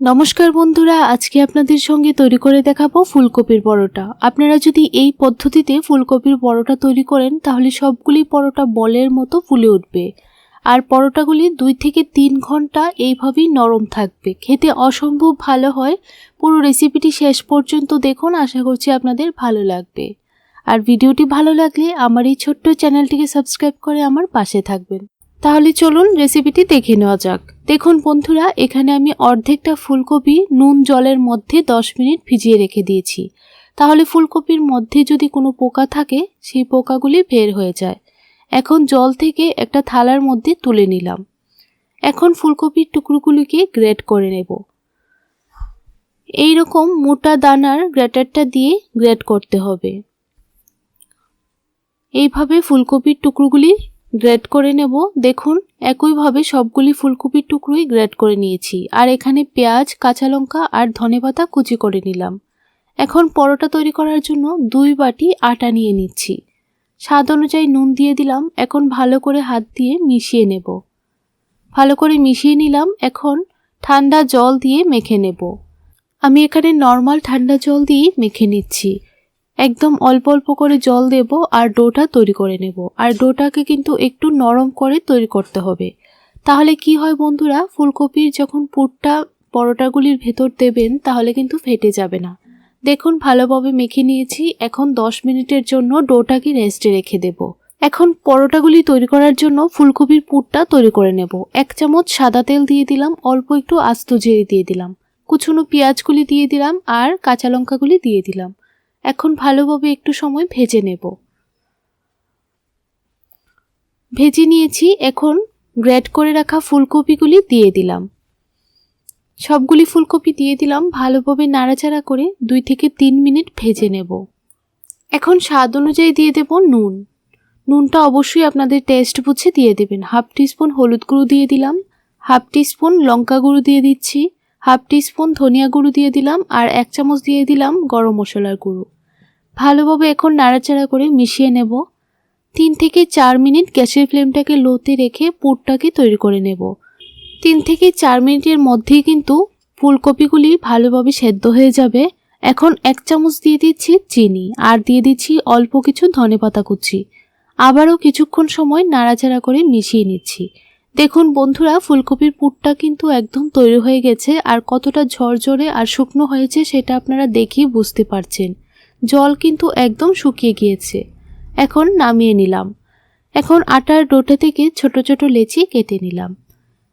নমস্কার বন্ধুরা, আজকে আপনাদের সঙ্গে তৈরি করে দেখাবো ফুলকপির পরোটা। আপনারা যদি এই পদ্ধতিতে ফুলকপির পরোটা তৈরি করেন, তাহলে সবগুলি পরোটা বলের মতো ফুলে উঠবে। আর পরোটাগুলি দুই থেকে তিন ঘণ্টা এইভাবেই নরম থাকবে। খেতে অসম্ভব ভালো হয়। পুরো রেসিপিটি শেষ পর্যন্ত দেখুন, আশা করছি আপনাদের ভালো লাগবে। আর ভিডিওটি ভালো লাগলে আমার এই ছোট্ট চ্যানেলটিকে সাবস্ক্রাইব করে আমার পাশে থাকবেন। তাহলে চলুন রেসিপিটি দেখে নেওয়া যাক। দেখুন বন্ধুরা, এখানে আমি অর্ধেকটা ফুলকপি নুন জলের মধ্যে 10 মিনিট ভিজিয়ে রেখে দিয়েছি। তাহলে ফুলকপির মধ্যে যদি কোনো পোকা থাকে, সেই পোকাগুলি বের হয়ে যায়। এখন জল থেকে একটা থালার মধ্যে তুলে নিলাম। এখন ফুলকপির টুকরোগুলিকে গ্রেট করে নেব। এই রকম মোটা দানার গ্রেটারটা দিয়ে গ্রেট করতে হবে। এইভাবে ফুলকপির টুকরোগুলি গ্রেড করে নেব। দেখুন, একইভাবে সবগুলি ফুলকপির টুকরোই গ্রেড করে নিয়েছি। আর এখানে পেঁয়াজ, কাঁচা লঙ্কা আর ধনেপাতা কুচি করে নিলাম। এখন পরোটা তৈরি করার জন্য দুই বাটি আটা নিয়ে নিচ্ছি। স্বাদ অনুযায়ী নুন দিয়ে দিলাম। এখন ভালো করে হাত দিয়ে মিশিয়ে নেব। ভালো করে মিশিয়ে নিলাম। এখন ঠান্ডা জল দিয়ে মেখে নেব। আমি এখানে নর্মাল ঠান্ডা জল দিয়ে মেখে নিচ্ছি। একদম অল্প অল্প করে জল দেব আর ডোটা তৈরি করে নেব। আর ডোটাকে কিন্তু একটু নরম করে তৈরি করতে হবে। তাহলে কি হয় বন্ধুরা, ফুলকপির যখন পুরটা পরোটাগুলির ভেতর দেবেন, তাহলে কিন্তু ফেটে যাবে না। দেখুন, ভালোভাবে মেখে নিয়েছি। এখন 10 মিনিটের জন্য ডোটাকে রেস্টে রেখে দেব। এখন পরোটাগুলি তৈরি করার জন্য ফুলকপির পুরটা তৈরি করে নেব। এক চামচ সাদা তেল দিয়ে দিলাম, অল্প একটু আস্ত জিরে দিয়ে দিলাম। কুচুনো পেঁয়াজগুলি দিয়ে দিলাম আর কাঁচা লঙ্কাগুলি দিয়ে দিলাম। এখন ভালোভাবে একটু সময় ভেজে নেব। ভেজে নিয়েছি, এখন গ্রেড করে রাখা ফুলকপিগুলি দিয়ে দিলাম। সবগুলি ফুলকপি দিয়ে দিলাম, ভালোভাবে নাড়াচাড়া করে দুই থেকে তিন মিনিট ভেজে নেব। এখন স্বাদ অনুযায়ী দিয়ে দেব নুন। নুনটা অবশ্যই আপনাদের টেস্ট বুঝে দিয়ে দেবেন। হাফ টিস্পুন হলুদ গুঁড়ো দিয়ে দিলাম, হাফ টিস্পুন লঙ্কা গুঁড়ো দিয়ে দিচ্ছি। হাফ টিস্পুন ধনিয়া গুঁড়ো দিয়ে দিলাম আর এক চামচ দিয়ে দিলাম গরম মশলার গুঁড়ো। ভালোভাবে এখন নাড়াচাড়া করে মিশিয়ে নেব। তিন থেকে চার মিনিট গ্যাসের ফ্লেমটাকে লোতে রেখে পুরটাকে তৈরি করে নেব। তিন থেকে চার মিনিটের মধ্যেই কিন্তু ফুলকপিগুলি ভালোভাবে সেদ্ধ হয়ে যাবে। এখন এক চামচ দিয়ে দিচ্ছি চিনি আর দিয়ে দিচ্ছি অল্প কিছু ধনেপাতা কুচি। আবারও কিছুক্ষণ সময় নাড়াচাড়া করে মিশিয়ে নিচ্ছি। দেখুন বন্ধুরা, ফুলকপির পুরটা কিন্তু একদম তৈরি হয়ে গেছে আর কতটা ঝরঝরে আর শুকনো হয়েছে সেটা আপনারা দেখেই বুঝতে পারছেন। জল কিন্তু একদম শুকিয়ে গিয়েছে। এখন নামিয়ে নিলাম। এখন আটার ডোটা থেকে ছোট ছোট লেচি কেটে নিলাম।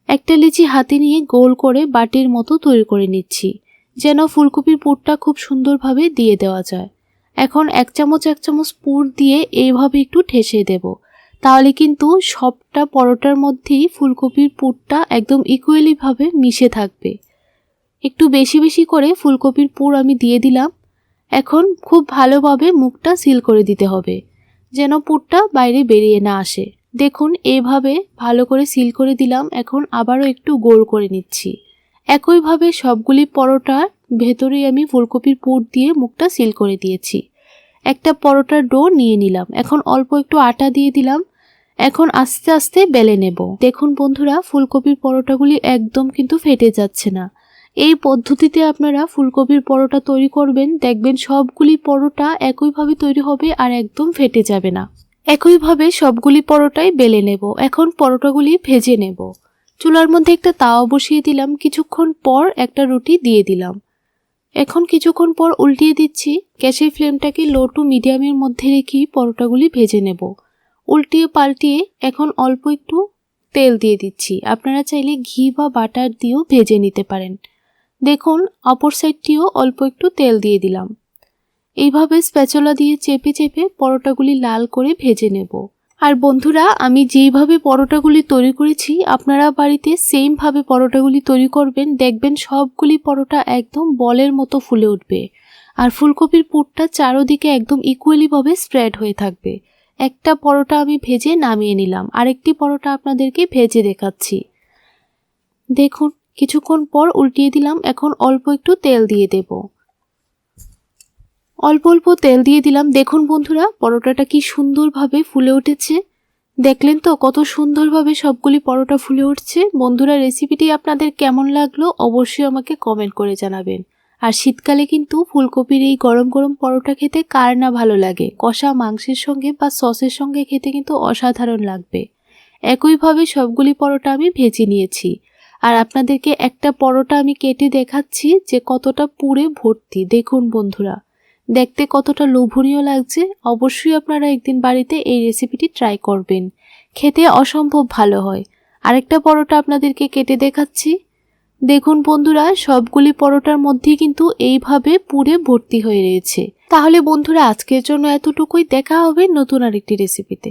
একটা লেচি হাতে নিয়ে গোল করে বাটির মতো তৈরি করে নিচ্ছি, যেন ফুলকপির পুরটা খুব সুন্দরভাবে দিয়ে দেওয়া যায়। এখন এক চামচ এক চামচ পুর দিয়ে এইভাবে একটু ঠেসে দেব। তাহলে কিন্তু সবটা পরোটার মধ্যেই ফুলকপির পুরটা একদম ইকুয়ালিভাবে মিশে থাকবে। একটু বেশি বেশি করে ফুলকপির পুর আমি দিয়ে দিলাম। এখন খুব ভালোভাবে মুখটা সিল করে দিতে হবে, যেন পুরটা বাইরে বেরিয়ে না আসে। দেখুন, এভাবে ভালো করে সিল করে দিলাম। এখন আবারও একটু গোল করে নিচ্ছি। একইভাবে সবগুলি পরোটার ভেতরেই আমি ফুলকপির পুর দিয়ে মুখটা সিল করে দিয়েছি। একটা পরোটার ডো নিয়ে নিলাম। এখন অল্প একটু আটা দিয়ে দিলাম। এখন আস্তে আস্তে বেলে নেব। দেখুন বন্ধুরা, ফুলকপির পরোটাগুলি একদম কিন্তু ফেটে যাচ্ছে না। এই পদ্ধতিতে আপনারা ফুলকপির পরোটা তৈরি করবেন। দেখবেন সবগুলি পরোটা একইভাবে তৈরি হবে আর একদম ফেটে যাবে না। একইভাবে সবগুলি পরোটাই বেলে নেব। এখন পরোটাগুলি ভেজে নেব। চুলার মধ্যে একটা তাওয়া বসিয়ে দিলাম। কিছুক্ষণ পর একটা রুটি দিয়ে দিলাম। এখন কিছুক্ষণ পর উল্টিয়ে দিচ্ছি, গ্যাসের ফ্লেমটাকে লো টু মিডিয়ামের মধ্যে রেখেই পরোটাগুলি ভেজে নেব। উল্টিয়ে পাল্টিয়ে এখন অল্প একটু তেল দিয়ে দিচ্ছি। আপনারা চাইলে ঘি বা বাটার দিয়েও ভেজে নিতে পারেন। দেখুন, অপর সাইডটিও অল্প একটু তেল দিয়ে দিলাম। এইভাবে স্প্যাচলা দিয়ে চেপে চেপে পরোটাগুলি লাল করে ভেজে নেব। আর বন্ধুরা, আমি যেইভাবে পরোটাগুলি তৈরি করেছি, আপনারা বাড়িতে সেমভাবে পরোটাগুলি তৈরি করবেন, দেখবেন সবগুলি পরোটা একদম বলের মতো ফুলে উঠবে। আর ফুলকপির পুরটা চারোদিকে একদম ইকুয়ালিভাবে স্প্রেড হয়ে থাকবে। একটা পরোটা আমি ভেজে নামিয়ে নিলাম, আরেকটি পরোটা আপনাদেরকে ভেজে দেখাচ্ছি। দেখুন, কিছুক্ষণ পর উল্টিয়ে দিলাম, এখন অল্প একটু তেল দিয়ে দেব। অল্প অল্প তেল দিয়ে দিলাম। দেখুন বন্ধুরা, পরোটাটা কি সুন্দরভাবে ফুলে উঠেছে। দেখলেন তো কত সুন্দরভাবে সবগুলি পরোটা ফুলে উঠছে। বন্ধুরা রেসিপিটি আপনাদের কেমন লাগল অবশ্যই আমাকে কমেন্ট করে জানাবেন। আর শীতকালে কিন্তু ফুলকপির এই গরম গরম পরোটা খেতে কার না ভালো লাগে? কষা মাংসের সঙ্গে বা সসের সঙ্গে খেতে কিন্তু অসাধারণ লাগবে। একইভাবে সবগুলি পরোটা আমি ভেজে নিয়েছি। আর আপনাদেরকে একটা পরোটা আমি কেটে দেখাচ্ছি যে কতটা পুরে ভর্তি। দেখুন বন্ধুরা। দেখতে কতটা লোভনীয় লাগছে, অবশ্যই আপনারা একদিন বাড়িতে এই রেসিপিটি ট্রাই করবেন। খেতে অসম্ভব ভালো হয়। আরেকটা পরোটা আপনাদেরকে কেটে দেখাচ্ছি। দেখুন বন্ধুরা, সবগুলি পরোটার মধ্যেই কিন্তু এইভাবে পুরে ভর্তি হয়ে রয়েছে। তাহলে বন্ধুরা, আজকের জন্য এতটুকুই। দেখা হবে নতুন আরেকটি রেসিপিতে